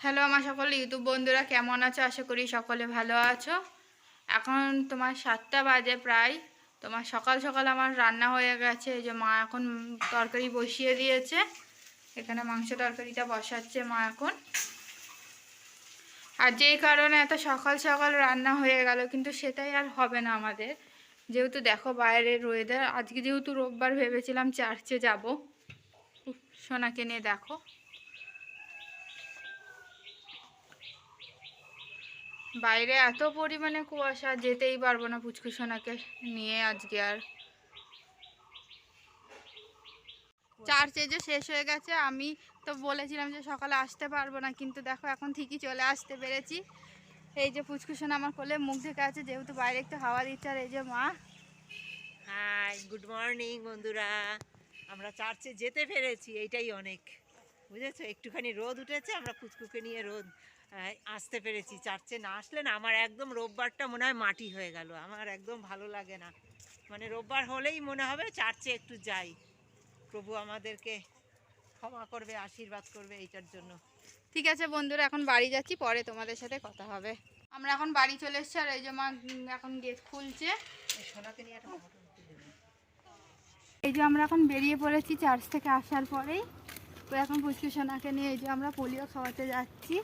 Hello আমার সকল YouTube বন্ধুরা, কেমন আছো? আশা করি সকলে ভালো আছো। এখন তোমার সাতটা বাজে প্রায়। তোমার সকাল সকাল আমার রান্না হয়ে গেছে। এই যে মা এখন তরকারি বসিয়ে দিয়েছে। এখানে মাংস তরকারিটা বসাচ্ছে মা এখন। আর যেই কারণে এত সকাল সকাল রান্না হয়ে গেল, কিন্তু সেটাই আর হবে না আমাদের। যেহেতু দেখো বাইরের ওয়েদার আজকে যেহেতু রোববার ভেবেছিলাম চার্চে যাব। সোনাকে নিয়ে দেখো। বাইরে এত পরিমাণে কুয়াশা, যেতেই পারব না পুচকুসোনাকে নিয়ে আজকে আর। চার্চে যে শেষ হয়ে গেছে, আমি তো বলেছিলাম যে সকালে আসতে পারব না, কিন্তু দেখো এখন ঠিকই চলে আসতে পেরেছি। এই যে পুচকুসোনা আমার কোলে মুখ ঢেকে আছে, যেহেতু বাইরে একটু হাওয়া দিচ্ছে আর এই যে মা। হাই গুড মর্নিং বন্ধুরা। আমরা চার্চে যেতে পেরেছি, এইটাই অনেক। বুঝেছ? একটুখানি রোদ উঠেছে আমরা পুচকুকে নিয়ে রোদ আসতে পেরেছি। চার্চে না আসলে না আমার একদম রোববারটা মনে হয় মাটি হয়ে গেল। আমার একদম ভালো লাগে না। মানে রোববার হলেই মনে হবে চার্চে একটু যাই। প্রভু আমাদেরকে ক্ষমা করবে আশীর্বাদ করবে এইটার জন্য। ঠিক আছে বন্ধুরা এখন বাড়ি যাচ্ছি পরে তোমাদের সাথে কথা হবে। আমরা এখন বাড়ি চলে এসেছি আর এই যে মা এখন গেট খুলছে। সোনাকে নিয়ে একটা। এই যে আমরা এখন বেরিয়ে পড়েছি চার্চ থেকে আসার পরেই। তো এখন পুচকি সোনাকে নিয়ে এই যে আমরা পোলিও খাওয়াতে যাচ্ছি।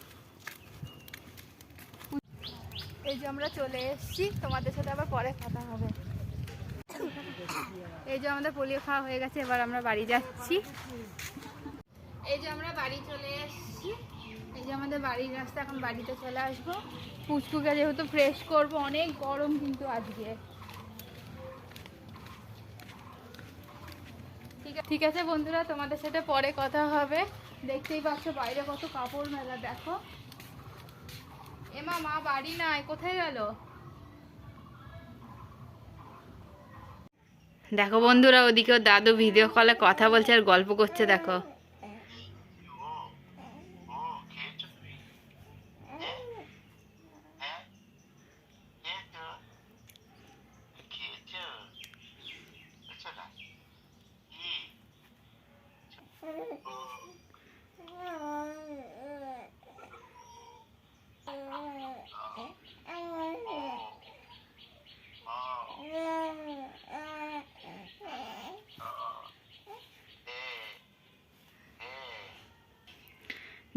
এই যে আমরা চলে এসেছি, তোমাদের সাথে আবার পরে কথা হবে। এই যে আমাদের পোলিও খাওয়া হয়ে গেছে, এবার আমরা বাড়ি যাচ্ছি। এই যে আমরা বাড়ি চলে এসেছি। এই যে আমাদের বাড়ির রাস্তা, এখন বাড়িতে চলে আসব। পুচকুকে যেহেতু ফ্রেশ করব, অনেক গরম কিন্তু আজকে। ঠিক আছে বন্ধুরা, তোমাদের সাথে পরে কথা হবে। দেখতেই পাচ্ছ বাইরে কত কাপড় মেলা, দেখো। এমা, মা বাড়ি নাই, কোথায় গেল? দেখো বন্ধুরা ওদিকে দাদু ভিডিও কলে কথা বলছে আর গল্প করছে, দেখো।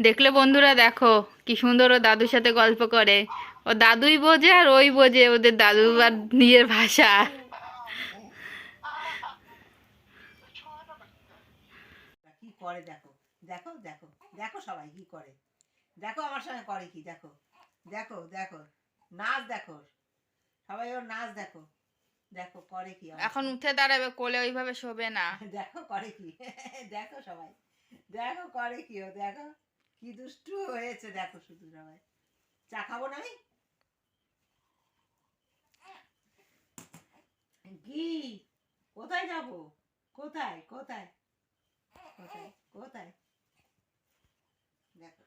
দেখলে বন্ধুরা দেখো, কি সুন্দর ও দাদুর সাথে গল্প করে। ও দাদুই বোঝে আর ওই বোঝে ওদের দাদু আর নিজের ভাষা। কি করে দেখো? দেখো দেখো দেখো সবাই কি করে। দেখো আমার সঙ্গে করে কি দেখো। দেখো দেখো নাচ দেখো। সবাই ওর নাচ দেখো। দেখো করে কি এখন উঠে দাঁড়াবে কোলে ওইভাবে শোবে না। দেখো করে কি। দেখো সবাই। দেখো করে কি ও দেখো। কি দুষ্টু হয়েছে দেখো শুধু সবাই। চা খাব না আমি? কি কোথায় যাব? কোথায় কোথায় কোথায় দেখো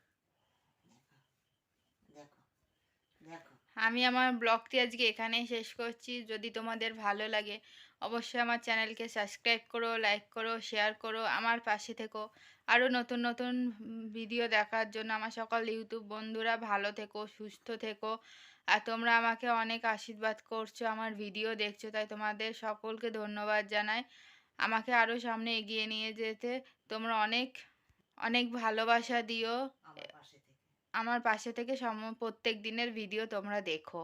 দেখো দেখো আমি আমার ব্লগটি আজকে এখানেই শেষ করছি। যদি তোমাদের ভালো লাগে, অবশ্যই আমার চ্যানেলকে সাবস্ক্রাইব করো, লাইক করো, শেয়ার করো, আমার পাশে থেকো। আরও নতুন নতুন ভিডিও দেখার জন্য আমার সকল ইউটিউব বন্ধুরা ভালো থেকো, সুস্থ থেকো। আর তোমরা আমাকে অনেক আশীর্বাদ করছ, আমার ভিডিও দেখছ, তাই তোমাদের সকলকে ধন্যবাদ জানাই। আমাকে আরও সামনে এগিয়ে নিয়ে যেতে তোমরা অনেক অনেক ভালোবাসা দিও। আমার পাশে থেকে সম প্রত্যেক দিনের ভিডিও তোমরা দেখো।